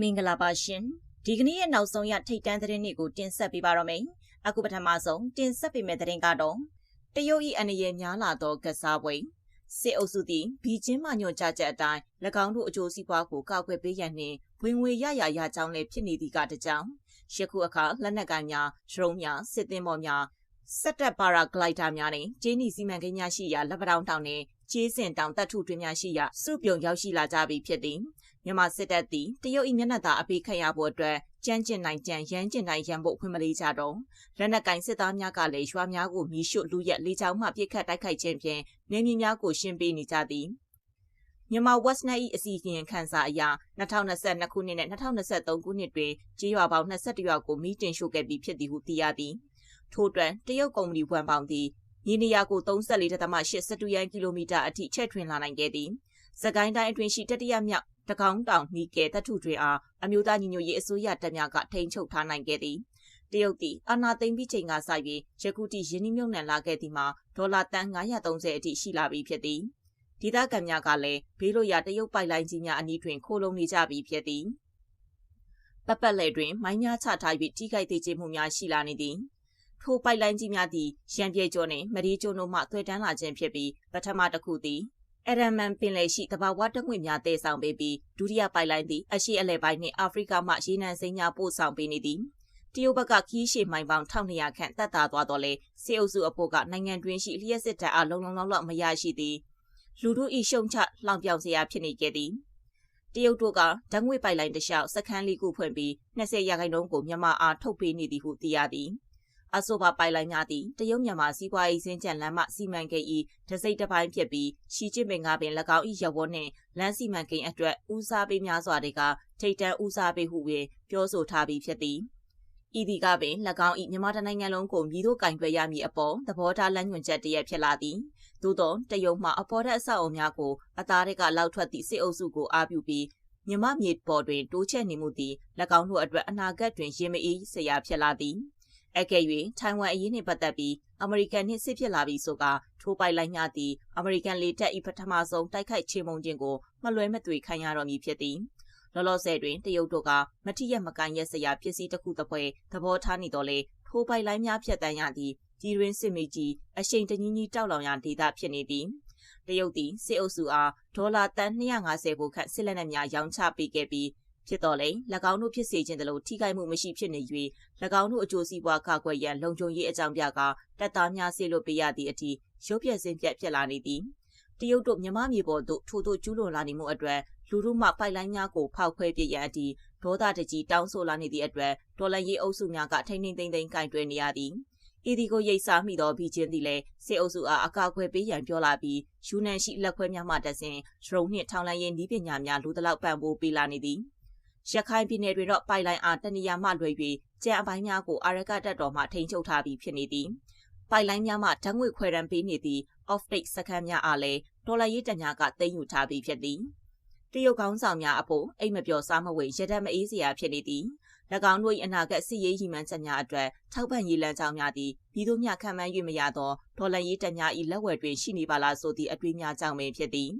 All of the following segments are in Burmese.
မင်္ဂလာပါရှင်ဒီကနေ့ရဲ့နောက်ဆုံးရထိတ်တန်းသတင်းတွေကိုတင်ဆက်ပေးပါတော့မယ်အခုပထမဆုံးတင်ဆက်ပေးမယ့်သတင်းကတော့တရုတ်၏အနေရများလာသောကစားပွဲစစ်အုပ်စုသည်ဘီကျင်းမှညွှန်ကြားချက်အတိုင်း၎င်းတို့အကျိုးစီးပွားကိုကောက်ွယ်ပေးရန်နှင့်ဝင်ငွေရရရကြောင်းလည်းဖြစ်နေသည့်ကတကြောင်ယခုအခါလက်နက်ကိုင်များဒရုန်းများစစ်သင်္ဘောများစက်တက်ပါရာဂလိုက်တာများနဲ့ဂျင်းနီစီမံကိန်းများရှိရာလက်ပတောင်တောင်နှင့်ကျေးစင်တောင်တပ်ထုတွင်များရှိရာစုပြုံရောက်ရှိလာကြပြီဖြစ်သည် မြန်မာစစ်တပ်သည်တရုတ်၏မျက်နှာသာအပိခတ်ရဖို့အတွက်ကြမ်းကျင်နိုင်ကြံရမ်းကျင်နိုင်ရန်ဖို့ခွင့်မလေးကြတော့လက်နက်ကင်စစ်သားများကလည်းရွာများကိုမီးရှို့လူရက်လေကြောင်းမှပြစ်ခတ်တိုက်ခိုက်ခြင်းဖြင့်နေမြေများကိုရှင်းပေးနေကြသည်မြန်မာ Westnet ၏အစီအစဉ်ခန်းစာအရ2022ခုနှစ်နဲ့2023ခုနှစ်တွင်ကြေးရွာပေါင်း21ရွာကိုမိတင်ရှို့ခဲ့ပြီးဖြစ်သည်ဟုသိရသည်ထို့အတွက်တရုတ်ကုမ္ပဏီဝန်ပေါင်းသည်မြေနေရာကို34.8စတူယန်ကီလိုမီတာအထိချဲ့ထွင်လာနိုင်ခဲ့သည်စကိုင်းတိုင်းအတွင်းရှိတတိယမြောက် တကောင်းတောင်နီကဲတထုတွေအားအမျိုးသားညီညွတ်ရေးအစိုးရတပ်များကထိန်းချုပ်ထားနိုင်ခဲ့သည်တရုတ်သည်အာဏာသိမ်းပြီးချိန်ကစ၍ယခုထိယင်းနှမြုံနှံလာခဲ့သည်မှာဒေါ်လာတန်930အထိရှိလာပြီဖြစ်သည်ဒေသခံများကလည်းဘေးလို့ရတရုတ်ပိုက်လိုင်းကြီးများအနီးတွင်ခိုးလုံနေကြပြီဖြစ်သည်ပပက်လေတွင်မိုင်းများချထား၍ထိခိုက်သေးခြင်းမှုများရှိလာနေသည်ထိုပိုက်လိုင်းကြီးများသည်ရန်ပြေကျော်နှင့်မရီကျုံတို့မှသွေတန်းလာခြင်းဖြစ်ပြီးပထမတစ်ခုသည် အရမန်ပင်လယ်ရှိတဘာဝတငွေများတည်ဆောင်ပေးပြီးဒုတိယပိုက်လိုင်းသည်အရှိအလဲပိုင်းနှင့်အာဖရိကမှရေနံစိမ်းများပို့ဆောင်ပေးနေသည်တရုတ်ဘက်ကခီးရှည်မိုင်ပေါင်း1200ခန့်တက်တာသွားတော့လေစေအုပ်စုအဖို့ကနိုင်ငံတွင်းရှိလျှက်စစ်တပ်အားလုံလုံလောက်လောက်မရရှိသည်လူတို့ဤရှုံချလောင်ပြောင်စရာဖြစ်နေခဲ့သည်တရုတ်တို့ကဓာတ်ငွေပိုက်လိုင်းတစ်လျှောက်စခန်းလေးခုဖွင့်ပြီး20ရာခိုင်နှုန်းကိုမြန်မာအားထုတ်ပေးနေသည်ဟုသိရသည် အဆိုပါပိုင်လိုင်းများသည့်တရုတ်မြန်မာစီးပွားရေးစင်းကြံလမ်းမစီမံကိန်း၏တစိမ့်တစ်ပိုင်းဖြစ်ပြီးရှီကျင့်ပင်ကပင်၎င်း၏ရဝတ်နှင့်လမ်းစီမံကိန်းအတွက်ဦးစားပေးများစွာတွေကထိတ်တန့်ဦးစားပေးဟုပင်ပြောဆိုထားပြီးဖြစ်သည်ဤဒီကပင်၎င်း၏မြန်မာတိုင်းနိုင်ငံလုံးကိုမြည်တို့ကင်တွယ်ရမည်အပေါ်သဘောထားလမ်းညွှန်ချက်တရက်ဖြစ်လာသည်သို့သောတရုတ်မှအပေါ်တဲ့အဆောက်အအုံများကိုအသားတွေကလောက်ထွက်သည့်စစ်အုပ်စုကိုအားပြုပြီးမြမမြေပေါ်တွင်တိုးချဲ့နေမှုသည်၎င်းတို့အတွက်အနာဂတ်တွင်ရင်မအေးစရာဖြစ်လာသည် အကယ်၍ထိုင်ဝမ်အရေးနှင့်ပတ်သက်ပြီးအမေရိကန်နှင့်စစ်ဖြစ်လာပြီးဆိုကထိုးပိုက်လိုက်ညသည်အမေရိကန်လေတပ်၏ပထမဆုံးတိုက်ခိုက်ချေမှုန်းခြင်းကိုမလွဲမသွေခံရတော်မူဖြစ်သည်လောလောဆယ်တွင်တရုတ်တို့ကမတိရမကန်ရက်စရာပစ္စည်းတစ်ခုတစ်ပွဲသဘောထားနေတော့လေထိုးပိုက်လိုက်များဖြတ်တန်းရသည့်ကြီးရင်းစစ်မေကြီးအရှိန်တကြီးကြီးတောက်လောင်ရဒေသဖြစ်နေသည်တရုတ်သည်စစ်အုပ်စုအားဒေါ်လာတန်250ဘို့ခန့်စစ်လက်နက်များရောင်းချပေးခဲ့ပြီး ဖြစ်တော်လဲ၎င်းတို့ဖြစ်စေခြင်းတလို့ထိခိုက်မှုမရှိဖြစ်နေ၍၎င်းတို့အကျိုးစီးပွားကာကွယ်ရန်လုံခြုံရေးအကြောင်းပြကတပ်သားများဆေးလို့ပေးရသည့်အထိရုပ်ပြစင်ပြက်ဖြစ်လာနေသည်တရုတ်တို့မြမမြေပေါ်သို့ထို့သို့ကျူးလွန်လာနေမှုအတွက်လူတို့မှပိုက်လိုင်းများကိုဖောက်ခွဲပြရန်အထိဒေါသတကြီးတောင်းဆိုလာနေသည့်အတွက်ဒေါ်လာရေးအုပ်စုများကထိမ့်ထိမ့်သိမ့်သိမ့်ကင်တွယ်နေရသည်ဤဒီကိုရိတ်စားမိသောဘီချင်းသည်လည်းစေအုပ်စုအားအကာအကွယ်ပေးရန်ပြောလာပြီးယူနန်ရှိလက်ခွဲများမှတဆင်ဒရုန်းနှင့်ထောင်လိုင်းရေးနည်းပညာများလူတလောက်ပံ့ပိုးပေးလာနေသည် ရခိုင်ပြည်နယ်တွင်တော့ပိုင်လိုင်းအားတနေရာမှလွယ်၍ကြံအပိုင်းများကိုအာရကတက်တော်မှထိန်းချုပ်ထားပြီးဖြစ်နေသည်ပိုင်လိုင်းများမှဓာတ်ငွေခွဲရန်ပေးနေသည့် off-take စခန်းများအားလည်းဒေါ်လာရေးတညာကသိမ်းယူထားပြီးဖြစ်သည်တရုတ်ကောင်းဆောင်များအဖို့အိမ်မပျော်စားမဝေရတဲ့မအေးစရာဖြစ်နေသည်၎င်းတို့၏အနာဂတ်စစ်ရေးရည်မှန်းချက်များအတွက်ထောက်ပံ့ရေးလမ်းကြောင်းများသည်ပြည်သူများခံမှန်း၍မရသောဒေါ်လာရေးတညာ၏လက်ဝယ်တွင်ရှိနေပါလားဆိုသည့်အတွေးများကြောင့်ပင်ဖြစ်သည်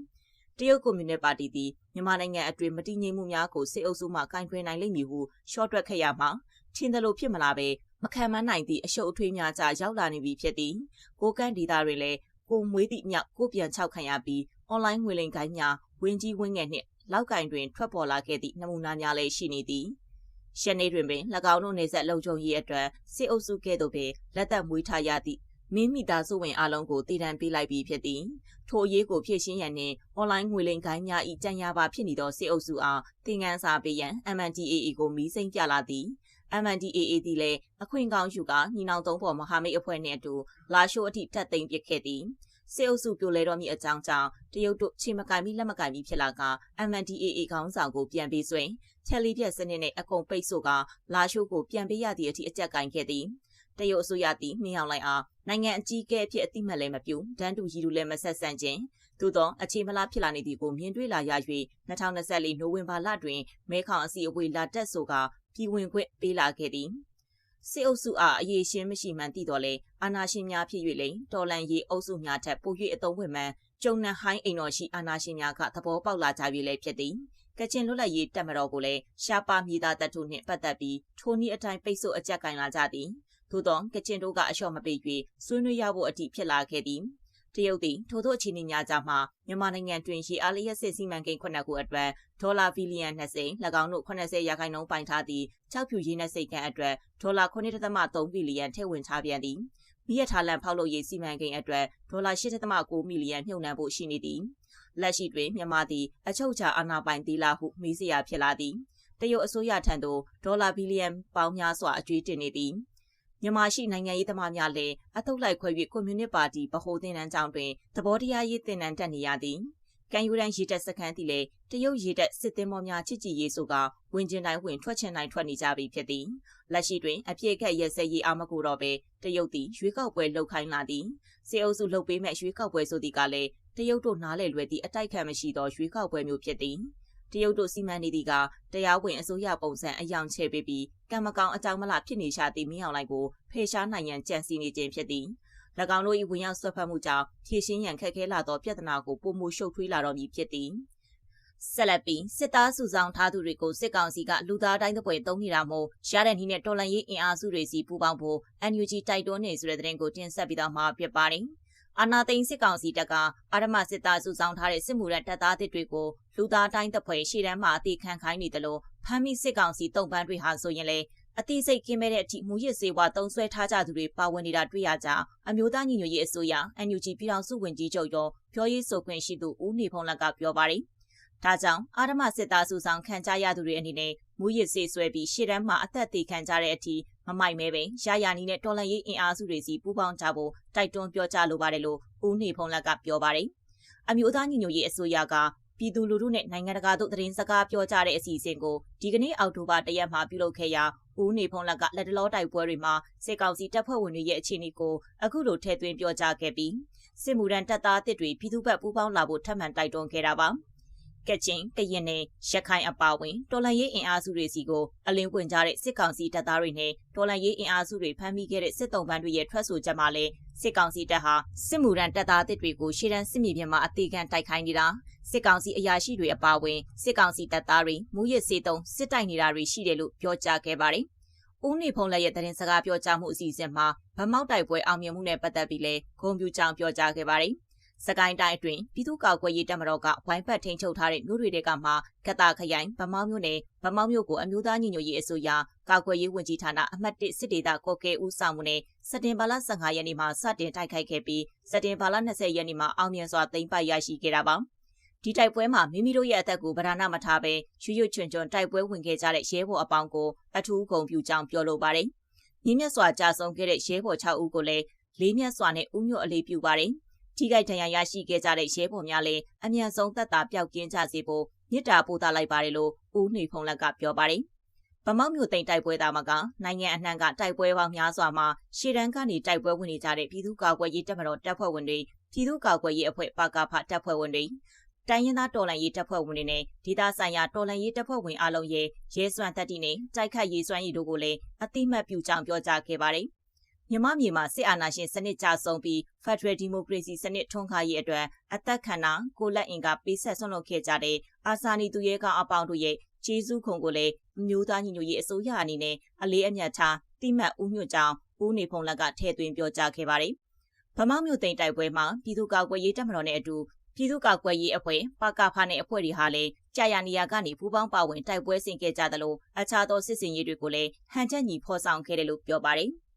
တရုတ်ကွန်မြူနစ်ပါတီသည်မြန်မာနိုင်ငံအတွင်းမတည်ငြိမ်မှုများကိုစစ်အုပ်စုမှကင်တွယ်နိုင်လိမ့်မည်ဟုရှော့တွက်ခဲ့ရမှာထင်သလိုဖြစ်မလာပဲမခံမနိုင်သည့်အရှုပ်အထွေးများကြားရောက်လာနေပြီဖြစ်သည်ကိုကန့်ဒေတာတွင်လည်းကိုမွေးသည့်မြောက်ကိုပြန်ချောက်ခံရပြီးအွန်လိုင်းငွေလိမ်ကိုင်းများဝင်းကြီးဝင်းငယ်နှင့်လောက်ကင်တွင်ထွက်ပေါ်လာခဲ့သည့်နမူနာများလည်းရှိနေသည်ရှနေတွင်ပင်၎င်းတို့နေဆက်လုံခြုံရေးအတွက်စစ်အုပ်စုကဲ့သို့ပင်လက်သက်မွေးထားရသည့် မင်းမိသားစုဝင်အလုံးကိုတည်တံပေးလိုက်ပြီးဖြစ်သည်ထိုအရေးကိုဖြည့်ရှင်းရန်နှင့်အွန်လိုင်းငွေလိမ်ကိုင်းများ၏ကြံရပါဖြစ်နေသောစစ်အုပ်စုအားသင်ခန်းစာပေးရန် MNDAA ကိုမီးစိမ့်ပြလာသည် MNDAA သည်လည်းအခွင့်ကောင်းယူကညီနောင်သုံးပေါ်မဟာမိတ်အဖွဲ့နှင့်အတူလာရှိုးအထိတက်သိမ်းပစ်ခဲ့သည်စေအုပ်စုပြိုလဲတော်မူအကြောင်းကြောင့်တရုတ်တို့ချိန်မကင်ပြီးလက်မကင်ပြီးဖြစ်လာက MNDAA ခေါင်းဆောင်ကိုပြန်ပြီးဆွင်ချက်လီပြက်စနစ်နဲ့အကုန်ပိတ်ဆို့ကလာရှိုးကိုပြန်ပေးရသည့်အထိအကြက်ကင်ခဲ့သည် တရုတ်အစိုးရသည်နှင်းအောင်လိုက်အားနိုင်ငံအကြီးအကဲအဖြစ်အတိမတ်လည်းမပြုဒန်းတူရီတူလည်းမဆက်ဆန့်ခြင်းသို့သောအခြေမလားဖြစ်လာနေသည်ကိုမြင်တွေ့လာရ၍2024နိုဝင်ဘာလတွင်မဲခေါင်အစီအဝေးလာတက်ဆိုကပြည်ဝင်ခွင့်ပေးလာခဲ့သည်စစ်အုပ်စုအားအရေးရှင်းမရှိမှန်သိတော်လဲအာနာရှင်များဖြစ်၍လေတော်လန်ရေးအုပ်စုများထက်ပို၍အသုံးဝင်မှန်ကျုံနန်ဟိုင်းအိမ်တော်ရှိအာနာရှင်များကသဘောပေါက်လာကြပြီလေဖြစ်သည်ကချင်လွတ်လပ်ရေးတပ်မတော်ကိုလည်းရှားပါမြေသားတပ်ထုနှင့်ပတ်သက်ပြီးထိုနည်းအတိုင်းပိတ်ဆို့အကြက်ကင်လာကြသည် သို့သောကချင်တို့ကအလျှော့မပေး၍ဆွေးနွေးရဖို့အထိဖြစ်လာခဲ့သည်တရုတ်သည်ထို့သောအခြေအနေများကြားမှာမြန်မာနိုင်ငံတွင်ရေအားလျက်စစ်စီမံကိန်းခုနှစ်ခုအတွက်ဒေါ်လာဘီလီယံ20၎င်းတို့80ရာခိုင်နှုန်းပိုင်ထားသည့်၆ဖြူရင်းနဲ့စိတ်ကန်းအတွက်ဒေါ်လာ9.3ဘီလီယံထည့်ဝင်ထားပြန်သည်မိရထားလန်ဖောက်လုပ်ရေးစီမံကိန်းအတွက်ဒေါ်လာ8.9မီလီယံမြှုပ်နှံဖို့ရှိနေသည်လက်ရှိတွင်မြန်မာသည်အချုပ်ချာအာဏာပိုင်သေးလားဟုမေးစရာဖြစ်လာသည်တရုတ်အစိုးရထံသို့ဒေါ်လာဘီလီယံပေါင်းများစွာအကျွေးတင်နေသည် မြန်မာရှိနိုင်ငံရေးသမားများလည်းအထုပ်လိုက်ခွဲ၍ကွန်မြူနစ်ပါတီဗဟိုသင်တန်းကျောင်းတွင်သဘောတရားရေးသင်တန်းတက်နေရသည်ကံယူရန်ရေတက်စခန်းသည်လည်းတရုတ်ရေတက်စစ်သင်းမောများချစ်ကြည်ရေးဆိုကဝင်ကျင်တိုင်းဝင်ထွက်ချင်တိုင်းထွက်နေကြပြီဖြစ်သည်လက်ရှိတွင်အပြည့်အခက်ရက်စက်ရေးအာမကိုတော့ပဲတရုတ်သည်ရွေးကောက်ပွဲလှုပ်ခိုင်းလာသည်စေအုပ်စုလှုပ်ပေးမဲ့ရွေးကောက်ပွဲဆိုသည်ကလည်းတရုတ်တို့နားလည်လွယ်သည့်အတိုက်ခံမရှိသောရွေးကောက်ပွဲမျိုးဖြစ်သည် တရုတ်တို့စီမံနေသည့်ကတရားဝင်အစိုးရပုံစံအယောင်ချဲပေးပြီးကံမကောင်းအကြောင်းမလားဖြစ်နေရှာသည့်မင်းအောင်လိုက်ကိုဖေရှားနိုင်ရန်ကြံစီနေခြင်းဖြစ်သည်၎င်းတို့၏ဝင်ရောက်ဆွတ်ဖက်မှုကြောင့်ဖြည့်ရှင်းရန်ခက်ခဲလာသောပြဿနာကိုပုံမှုရှုပ်ထွေးလာတော့မည်ဖြစ်သည်ဆက်လက်ပြီးစစ်သားစုဆောင်ထားသူတွေကိုစစ်ကောင်စီကလူသားတိုင်းသပွဲတုံးနေတာမို့ရတဲ့နည်းနဲ့တော်လန်ရေးအင်အားစုတွေစီပူးပေါင်းဖို့ NUG တိုက်တွန်းနေဆိုတဲ့သတင်းကိုတင်ဆက်ပြီးတော့မှာဖြစ်ပါတယ်။ အာနာသိန်းစစ်ကောင်စီတပ်ကအာရမစစ်သားစုဆောင်ထားတဲ့စစ်မှုရတပ်သားတွေကိုလူသားတိုင်းတပ်ဖွဲ့ရှေ့တန်းမှာအတိခံခိုင်းနေတယ်လို့ဖမ်းမိစစ်ကောင်စီတုံ့ပန်းတွေဟာဆိုရင်လေအတိစိတ်ကင်းမဲ့တဲ့အထိမူရစ်စေဝါတုံးဆွဲထားကြသူတွေပါဝင်နေတာတွေ့ရကြအမျိုးသားညီညွတ်ရေးအစိုးရ NUG ပြည်ထောင်စုဝန်ကြီးချုပ်ရောပြောရေးဆိုခွင့်ရှိသူဦးနေဖုံးလက်ကပြောပါတယ်။ ဒါကြောင့်အာရမစစ်သားစုဆောင်ခံကြရသူတွေအနေနဲ့မူရစ်စေဆွဲပြီးရှေ့တန်းမှာအသက်သေခံကြတဲ့အထိမမိုက်မဲပင်ရရနီနဲ့တော်လန်ရေးအင်အားစုတွေစီပူးပေါင်းကြဖို့တိုက်တွန်းပြောကြားလိုပါတယ်လို့ဦးနေဖုံးလက်ကပြောပါတယ်။အမျိုးသားညီညွတ်ရေးအစိုးရကပြည်သူလူထုနဲ့နိုင်ငံတကာတို့သတင်းစကားပြောကြတဲ့အစီအစဉ်ကိုဒီကနေ့အောက်တိုဘာ၁ရက်မှာပြုလုပ်ခဲ့ရာဦးနေဖုံးလက်ကလက်တလောတိုက်ပွဲတွေမှာစစ်ကောင်စီတပ်ဖွဲ့ဝင်တွေရဲ့အခြေအနေကိုအခုလိုထည့်သွင်းပြောကြားခဲ့ပြီးစစ်မှုရန်တပ်သားအစ်တွေပြည်သူ့ဘက်ပူးပေါင်းလာဖို့ထပ်မံတိုက်တွန်းခဲ့တာပါ။ ကချင်ကရင်နဲ့ရခိုင်အပါအဝင်တော်လန်ရေးအင်အားစုတွေစီကိုအလင်းဝင်ကြတဲ့စစ်ကောင်စီတပ်သားတွေနဲ့တော်လန်ရေးအင်အားစုတွေဖမ်းမိခဲ့တဲ့စစ်တုံးပန်းတွေရဲ့ထွက်ဆိုချက်မှာလည်းစစ်ကောင်စီတပ်ဟာစစ်မှုရန်တပ်သားတစ်တွေကိုရှေ့တန်းစစ်မြေပြင်မှာအသေးခံတိုက်ခိုင်းနေတာစစ်ကောင်စီအရာရှိတွေအပါအဝင်စစ်ကောင်စီတပ်သားတွေမူရစ်စေးတုံးစစ်တိုက်နေတာတွေရှိတယ်လို့ပြောကြားခဲ့ပါတယ်။ဦးနေဖုံးလက်ရဲ့သတင်းစကားပြောကြားမှုအစီအစဉ်မှာဗမောက်တိုက်ပွဲအောင်မြင်မှုနဲ့ပတ်သက်ပြီးလဲဂုံပြူကြောင်ပြောကြားခဲ့ပါတယ်။ စကိုင်းတိုင်းအတွင်းပြည်သူ့ကာကွယ်ရေးတပ်မတော်ကဝိုင်းပတ်ထိန်ချုပ်ထားတဲ့မြို့တွေကမှကတာခရိုင်ဗမောင်းမြို့နယ်ဗမောင်းမြို့ကိုအမျိုးသားညီညွတ်ရေးအစိုးရကာကွယ်ရေးဝန်ကြီးဌာနအမှတ်၁စစ်ဒေသကော့ကဲဦးဆောင်မှုနဲ့စက်တင်ဘာလ15ရက်နေ့မှာစတင်တိုက်ခိုက်ခဲ့ပြီးစက်တင်ဘာလ20ရက်နေ့မှာအောင်မြင်စွာသိမ်းပိုက်ရရှိခဲ့တာပါဒီတိုက်ပွဲမှာမိမိတို့ရဲ့အသက်ကိုဗဒနာမထားဘဲရွရွချွန်ချွန်တိုက်ပွဲဝင်ခဲ့ကြတဲ့ရဲဘော်အပေါင်းကိုအထူးဂုဏ်ပြုကြောင်းပြောလိုပါတယ်။မြင့်မြတ်စွာကြာဆုံးခဲ့တဲ့ရဲဘော်6ဦးကိုလည်းလေးမြတ်စွာနဲ့ဥညွတ်အလေးပြုပါတယ်။ ထိခိုက်ဒဏ်ရာရရှိခဲ့ကြတဲ့ရဲဘော်များလည်းအမြန်ဆုံးသက်သာပျောက်ကင်းကြစေဖို့မြစ်တာပို့သလိုက်ပါတယ်လို့ဦးနှွေဖုံးလက်ကပြောပါတယ်။ဗမောက်မြို့သိမ်းတိုက်ပွဲသားမကနိုင်ငံအနှံ့ကတိုက်ပွဲပေါင်းများစွာမှာရှေ့တန်းကနေတိုက်ပွဲဝင်နေကြတဲ့ပြည်သူ့ကာကွယ်ရေးတပ်မတော်တပ်ဖွဲ့ဝင်တွေပြည်သူ့ကာကွယ်ရေးအဖွဲ့ပါကဖတပ်ဖွဲ့ဝင်တွေတိုင်းရင်းသားတော်လှန်ရေးတပ်ဖွဲ့ဝင်တွေနဲ့ဒေသဆိုင်ရာတော်လှန်ရေးတပ်ဖွဲ့ဝင်အလုံးရဲ့ရဲစွမ်းတပ်တီနဲ့တိုက်ခတ်ရေးစွမ်းရည်တို့ကိုလည်းအတိမတ်ပြုကြောင်းပြောကြားခဲ့ပါတယ်။ မြမမြေမှာစစ်အာဏာရှင်စနစ်ကြဆုံးပြီး Federal Democracy စနစ်ထွန်းကားရေးအတွက်အသက်ခံတာကိုလက်အင်ကပေးဆက်ဆွန့်လွတ်ခဲ့ကြတဲ့အာဇာနည်သူရဲကောင်းအပေါင်းတို့ရဲ့ကျေးဇူးခုံကိုလည်းမျိုးသားညီညွတ်ရေးအစိုးရအနေနဲ့အလေးအမြတ်ထားတိမှတ်ဦးညွတ်ကြောင်းဦးနေဖုံလက်ကထည့်သွင်းပြောကြားခဲ့ပါတယ်။ဗမောက်မြို့သိမ်းတိုက်ပွဲမှာပြည်သူ့ကာကွယ်ရေးတပ်မတော်နဲ့အတူပြည်သူ့ကာကွယ်ရေးအဖွဲ့ပကဖာနဲ့အဖွဲ့တွေဟာလည်းကြာရနေရာကနေပူးပေါင်းပါဝင်တိုက်ပွဲဆင်ခဲ့ကြသလိုအခြားသောစစ်စင်ရေးတွေကိုလည်းဟန်ချက်ညီဖော်ဆောင်ခဲ့တယ်လို့ပြောပါတယ်။